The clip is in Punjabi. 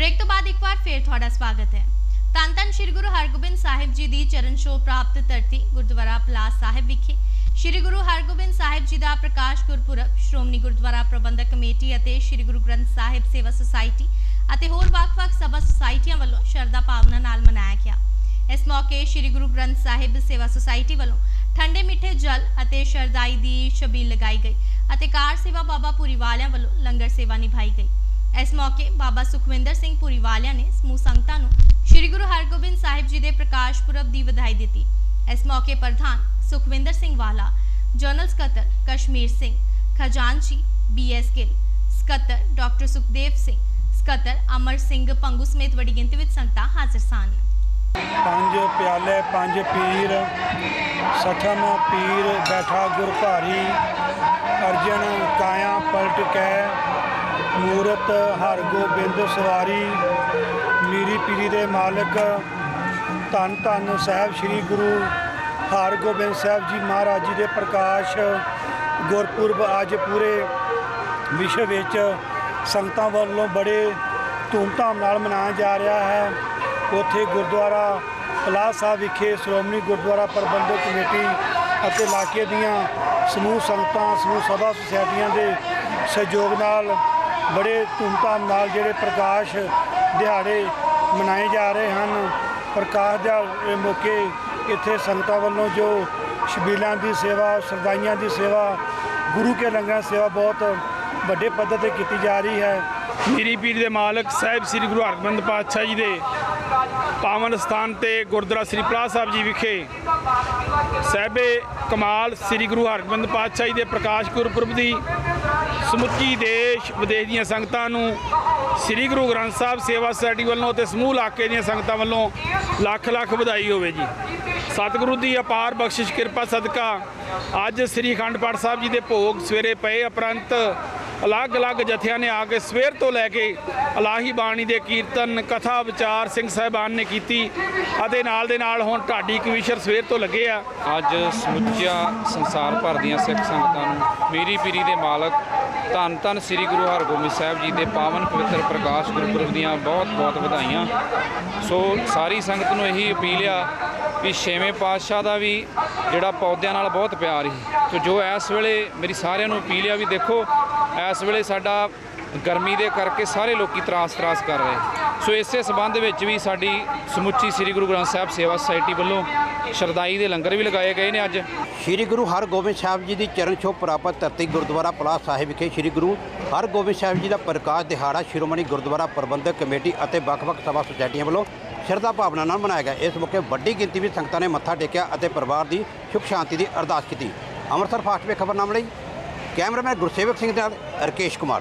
ਬ੍ਰੇਕ ਤੋਂ ਬਾਅਦ ਇੱਕ ਵਾਰ ਫੇਰ ਤੁਹਾਡਾ ਸਵਾਗਤ ਹੈ। ਧੰਨ ਧੰਨ ਸ੍ਰੀ ਗੁਰੂ ਹਰਗੋਬਿੰਦ ਸਾਹਿਬ ਜੀ ਦੀ ਚਰਨ ਛੋਹ ਪ੍ਰਾਪਤ ਧਰਤੀ, ਗੁਰਦੁਆਰਾ ਪਲਾਸ ਸਾਹਿਬ ਵਿਖੇ। ਸ੍ਰੀ ਗੁਰੂ ਹਰਗੋਬਿੰਦ ਸਾਹਿਬ ਜੀ ਦਾ ਪ੍ਰਕਾਸ਼ ਗੁਰਪੁਰਬ, ਸ਼੍ਰੋਮਣੀ ਗੁਰਦੁਆਰਾ ਪ੍ਰਬੰਧਕ ਕਮੇਟੀ ਅਤੇ ਸ੍ਰੀ ਗੁਰੂ ਗ੍ਰੰਥ ਸਾਹਿਬ ਸੇਵਾ ਸੁਸਾਇਟੀ ਅਤੇ ਹੋਰ ਵੱਖ-ਵੱਖ ਸਭਾ ਸੁਸਾਇਟੀਆਂ ਵੱਲੋਂ ਸ਼ਰਧਾ ਭਾਵਨਾ ਨਾਲ ਮਨਾਇਆ ਗਿਆ। ਇਸ ਮੌਕੇ ਸ੍ਰੀ ਗੁਰੂ ਗ੍ਰੰਥ ਸਾਹਿਬ ਸੇਵਾ ਸੁਸਾਇਟੀ ਵੱਲੋਂ ਠੰਡੇ ਮਿੱਠੇ ਜਲ ਅਤੇ ਸ਼ਰਦਾਈ ਦੀ ਛਬੀਲ ਲਗਾਈ ਗਈ ਅਤੇ ਕਾਰ ਸੇਵਾ ਬਾਬਾ ਪੂਰੀ ਵਾਲਿਆਂ ਵੱਲੋਂ ਲੰਗਰ ਸੇਵਾ ਨਿਭਾਈ ਗਈ। ਇਸ ਮੌਕੇ ਬਾਬਾ ਸੁਖਵਿੰਦਰ ਸਿੰਘ ਪੂਰੀ ਨੇ ਸਮੂਹ ਸੰਗਤਾਂ ਨੂੰ ਸ੍ਰੀ ਗੁਰੂ ਹਰਗੋਬਿੰਦ ਸਾਹਿਬ ਜੀ ਦੇ ਪ੍ਰਕਾਸ਼ ਪੁਰਬ ਦੀ ਵਧਾਈ ਦਿੱਤੀ। ਇਸ ਮੌਕੇ ਪ੍ਰਧਾਨ ਸੁਖਵਿੰਦਰ ਸਿੰਘ ਵਾਲਾ, ਜਨਰਲ ਸਕੱਤਰ ਕਸ਼ਮੀਰ ਸਿੰਘ, ਖਜ਼ਾਨਚੀ ਬੀਐਸ ਗਿੱਲ, ਸਕੱਤਰ ਡਾਕਟਰ ਸੁਖਦੇਵ ਸਿੰਘ, ਸਕੱਤਰ ਅਮਰ ਸਿੰਘ ਪੰਗੂ ਸਮੇਤ ਵੱਡੀ ਗਿਣਤੀ ਵਿੱਚ ਸੰਗਤਾਂ ਹਾਜ਼ਰ ਸਨ। ਪੰਜ ਪਿਆਲੇ, ਪੰਜ ਪੀਰ ਸਠਮ ਪੀਰ ਬੈਠਾ ਗੁਰ ਭਾਰੀ ਅਰਜਨ ਕਾਇਆ ਪਲਟ ਕੈ ਮੂਰਤ ਹਰਗੋਬਿੰਦ ਸਵਾਰੀ, ਮੀਰੀ ਪੀਰੀ ਦੇ ਮਾਲਕ, ਧੰਨ ਧੰਨ ਸਾਹਿਬ ਸ੍ਰੀ ਗੁਰੂ ਹਰਗੋਬਿੰਦ ਸਾਹਿਬ ਜੀ ਮਹਾਰਾਜ ਜੀ ਦੇ ਪ੍ਰਕਾਸ਼ ਗੁਰਪੁਰਬ ਅੱਜ ਪੂਰੇ ਵਿਸ਼ਵ ਵਿੱਚ ਸੰਗਤਾਂ ਵੱਲੋਂ ਬੜੇ ਧੂਮਧਾਮ ਨਾਲ ਮਨਾਇਆ ਜਾ ਰਿਹਾ ਹੈ। ਉੱਥੇ ਗੁਰਦੁਆਰਾ ਪਲਾਸ ਸਾਹਿਬ ਵਿਖੇ ਸ਼੍ਰੋਮਣੀ ਗੁਰਦੁਆਰਾ ਪ੍ਰਬੰਧਕ ਕਮੇਟੀ ਅਤੇ ਇਲਾਕੇ ਦੀਆਂ ਸਮੂਹ ਸੰਗਤਾਂ, ਸਮੂਹ ਸਭਾ, ਸੁਸਾਇਟੀਆਂ ਦੇ ਸਹਿਯੋਗ ਨਾਲ ਬੜੇ ਧੂਮਧਾਮ ਨਾਲ ਜਿਹੜੇ ਪ੍ਰਕਾਸ਼ ਦਿਹਾੜੇ ਮਨਾਏ ਜਾ ਰਹੇ ਹਨ। ਪ੍ਰਕਾਸ਼ ਦੇ ਮੌਕੇ ਇੱਥੇ ਸੰਗਤਾਂ ਵੱਲੋਂ ਜੋ ਸ਼ਬੀਲਾਂ ਦੀ ਸੇਵਾ, ਸਰਦਾਈਆਂ ਦੀ ਸੇਵਾ, ਗੁਰੂ ਕੇ ਲੰਗਰਾਂ ਦੀ ਸੇਵਾ ਬਹੁਤ ਵੱਡੇ ਪੱਧਰ ਤੇ ਕੀਤੀ ਜਾ ਰਹੀ ਹੈ। ਮੀਰੀ ਪੀਰ ਦੇ ਮਾਲਕ ਸਾਹਿਬ ਸ੍ਰੀ ਗੁਰੂ ਹਰਗੋਬਿੰਦ ਪਾਤਸ਼ਾਹ ਜੀ ਦੇ ਪਾਵਨ ਸਥਾਨ ਤੇ ਗੁਰਦੁਆਰਾ ਸ੍ਰੀ ਪਲਾਹ ਸਾਹਿਬ ਜੀ ਵਿਖੇ ਸਹਿਬੇ ਕਮਾਲ ਸ੍ਰੀ ਗੁਰੂ ਹਰਗੋਬਿੰਦ ਪਾਤਸ਼ਾਹ ਜੀ ਦੇ ਪ੍ਰਕਾਸ਼ ਗੁਰਪੁਰਬ ਦੀ ਸਮੁੱਚੀ ਦੇਸ਼ ਵਿਦੇਸ਼ ਦੀਆਂ ਸੰਗਤਾਂ ਨੂੰ ਸ੍ਰੀ ਗੁਰੂ ਗ੍ਰੰਥ ਸਾਹਿਬ ਸੇਵਾ ਸੁਸਾਇਟੀ ਵੱਲੋਂ ਤੇ ਸਮੂਹ ਇਲਾਕੇ ਦੀਆਂ ਸੰਗਤਾਂ ਵੱਲੋਂ ਲੱਖ ਲੱਖ ਵਧਾਈ ਹੋਵੇ ਜੀ। ਸਤਿਗੁਰੂ ਦੀ ਅਪਾਰ ਬਖਸ਼ਿਸ਼, ਕਿਰਪਾ, ਸਦਕਾ ਅੱਜ ਸ੍ਰੀ ਅਖੰਡ ਪਾਠ ਸਾਹਿਬ ਜੀ ਦੇ ਭੋਗ ਸਵੇਰੇ ਪਏ, ਉਪਰੰਤ ਅਲੱਗ-ਅਲੱਗ ਜਥਿਆਂ ਨੇ ਆ ਕੇ ਸਵੇਰ ਤੋਂ ਲੈ ਕੇ ਅਲਾਹੀ ਬਾਣੀ ਦੇ ਕੀਰਤਨ, ਕਥਾ, ਵਿਚਾਰ ਸਿੰਘ ਸਾਹਿਬਾਨ ਨੇ ਕੀਤੀ ਅਤੇ ਨਾਲ ਦੇ ਨਾਲ ਹੁਣ ਢਾਡੀ ਕਵੀਸ਼ਰ ਸਵੇਰ ਤੋਂ ਲੱਗੇ ਆ। ਅੱਜ ਸਮੁੱਚਾ ਸੰਸਾਰ ਭਰ ਦੀਆਂ ਸਿੱਖ ਸੰਗਤਾਂ ਨੂੰ ਮੇਰੀ ਪੀਰੀ ਦੇ ਮਾਲਕ ਧੰਨ ਧੰਨ ਸ੍ਰੀ ਗੁਰੂ ਹਰਗੋਬਿੰਦ ਸਾਹਿਬ ਜੀ ਦੇ ਪਾਵਨ ਪਵਿੱਤਰ ਪ੍ਰਕਾਸ਼ ਗੁਰਪੁਰਬ ਦੀਆਂ ਬਹੁਤ ਬਹੁਤ ਵਧਾਈਆਂ। ਸੋ ਸਾਰੀ ਸੰਗਤ ਨੂੰ ਇਹੀ ਅਪੀਲ ਆ ਵੀ ਛੇਵੇਂ ਪਾਤਸ਼ਾਹ ਦਾ ਵੀ ਜਿਹੜਾ ਪੌਦਿਆਂ ਨਾਲ ਬਹੁਤ ਪਿਆਰ ਸੀ। ਸੋ ਜੋ ਇਸ ਵੇਲੇ ਮੇਰੀ ਸਾਰਿਆਂ ਨੂੰ ਅਪੀਲ ਆ ਵੀ ਦੇਖੋ ਇਸ ਵੇਲੇ ਸਾਡਾ ਗਰਮੀ ਦੇ ਕਰਕੇ ਸਾਰੇ ਲੋਕੀ ਤਰਾਸ ਤਰਾਸ ਕਰ ਰਹੇ। ਸੋ ਇਸੇ ਸਬੰਧ ਵਿੱਚ ਵੀ ਸਾਡੀ ਸਮੁੱਚੀ ਸ੍ਰੀ ਗੁਰੂ ਗ੍ਰੰਥ ਸਾਹਿਬ ਸੇਵਾ ਸੁਸਾਇਟੀ ਵੱਲੋਂ ਸ਼ਰਦਾਈ ਦੇ ਲੰਗਰ ਵੀ ਲਗਾਏ ਗਏ ਨੇ ਅੱਜ। ਸ਼੍ਰੀ ਗੁਰੂ ਹਰਗੋਬਿੰਦ ਸਾਹਿਬ ਜੀ ਦੀ ਚਰਨ ਛੋਹ ਪ੍ਰਾਪਤ ਧਰਤੀ ਗੁਰਦੁਆਰਾ ਪਲਾਸ ਸਾਹਿਬ ਵਿਖੇ ਸ਼੍ਰੀ ਗੁਰੂ ਹਰਗੋਬਿੰਦ ਸਾਹਿਬ ਜੀ ਦਾ ਪ੍ਰਕਾਸ਼ ਦਿਹਾੜਾ, ਸ਼੍ਰੋਮਣੀ ਗੁਰਦੁਆਰਾ ਪ੍ਰਬੰਧਕ ਕਮੇਟੀ ਅਤੇ ਵੱਖ-ਵੱਖ ਸਭਾ ਸੁਸਾਇਟੀਆਂ ਵੱਲੋਂ ਸ਼ਰਧਾ ਭਾਵਨਾ ਨਾਲ ਮਨਾਇਆ ਗਿਆ। ਇਸ ਮੌਕੇ ਵੱਡੀ ਗਿਣਤੀ ਵਿੱਚ ਸੰਗਤਾਂ ਨੇ ਮੱਥਾ ਟੇਕਿਆ ਅਤੇ ਪਰਿਵਾਰ ਦੀ ਸੁਖ ਸ਼ਾਂਤੀ ਦੀ ਅਰਦਾਸ ਕੀਤੀ। ਅੰਮ੍ਰਿਤਸਰ ਫਾਸਟ ਵੇ ਖਬਰਨਾਮੇ ਲਈ। ਕੈਮਰਾਮੈਨ ਗੁਰਸੇਵਕ ਸਿੰਘ ਦੇ ਨਾਲ ਰਕੇਸ਼ ਕੁਮਾਰ।